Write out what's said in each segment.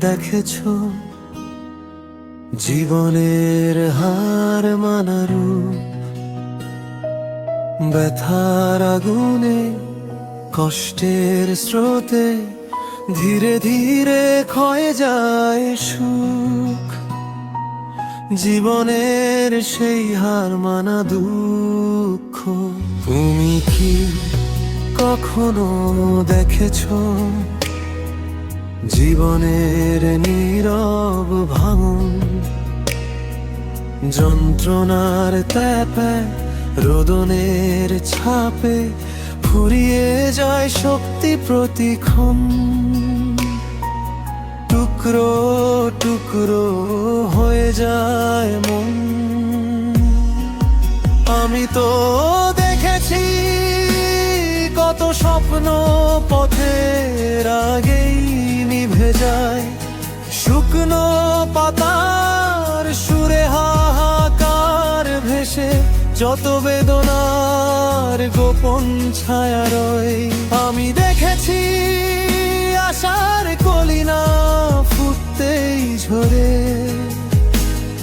দেখেছ? জীবনের হার মানারু ব্যথার আগুনে, কষ্টের স্রোতে ধীরে ধীরে ক্ষয়ে যায় সুখ। জীবনের সেই হার মানা দুঃখ। তুমি কি কখনো দেখেছ? জীবনের নীরব ভাঙন, যন্ত্রণার তাপে, রোদনের ছাপে ফুরিয়ে যায় শক্তি প্রতিক্ষণ। টুকরো টুকরো হয়ে যায় মন। আমি তো দেখেছি কত স্বপ্ন পথের আগেই নিভে যায়। শুকনো পাতার সুরে হাহাকার ভেসে যত বেদনার গোপন ছায়া রয়। আমি দেখেছি আশার কলিনা ফুটতেই ঝরে।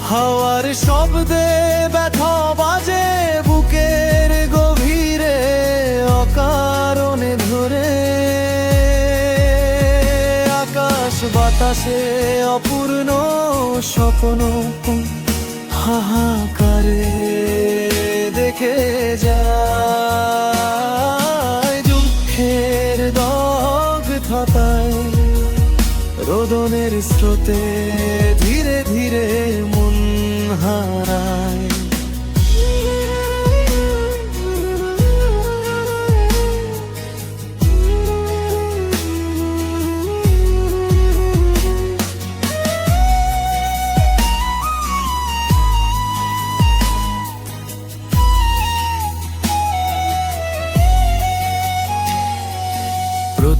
হাওয়ার শব্দে ব্যথা বাজে বাতাসে অপূর্ণ স্বপ্ন হাহাকারে দেখে যায় দুঃখের দগ দগ্ধতায় রোদনের স্রোতে ধীরে ধীরে মন হারায়।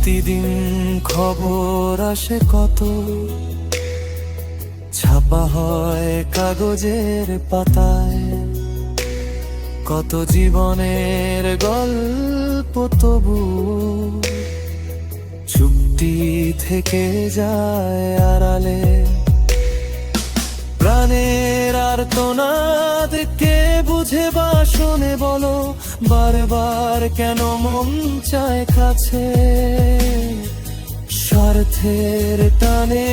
প্রতিদিন খবর আসে কত? ছাপা হয় কাগজের পাতায়। কত জীবনের গল্প তবু চুক্তি থেকে যায় আড়ালে। প্রাণের আর তোনাদ কে বুঝে বা শোনে বলো? বারবার কেন মন চায় কাছে? স্বার্থের টানে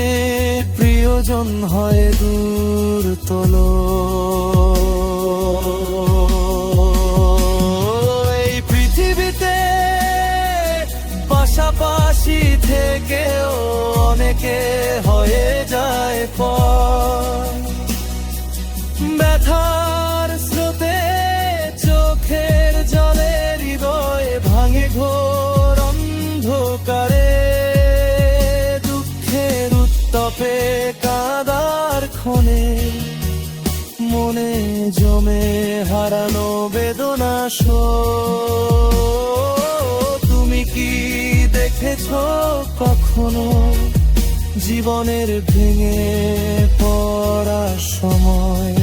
প্রিয়জন হয় দূর তোলো। পাশাপাশি থেকেও অনেকে হয়ে যায় পর দুঃখের উত্তপে কাদার ক্ষণে, মনে জমে হারানো তুমি কি দেখেছ কখনো জীবনের ভেঙে পড়ার সময়?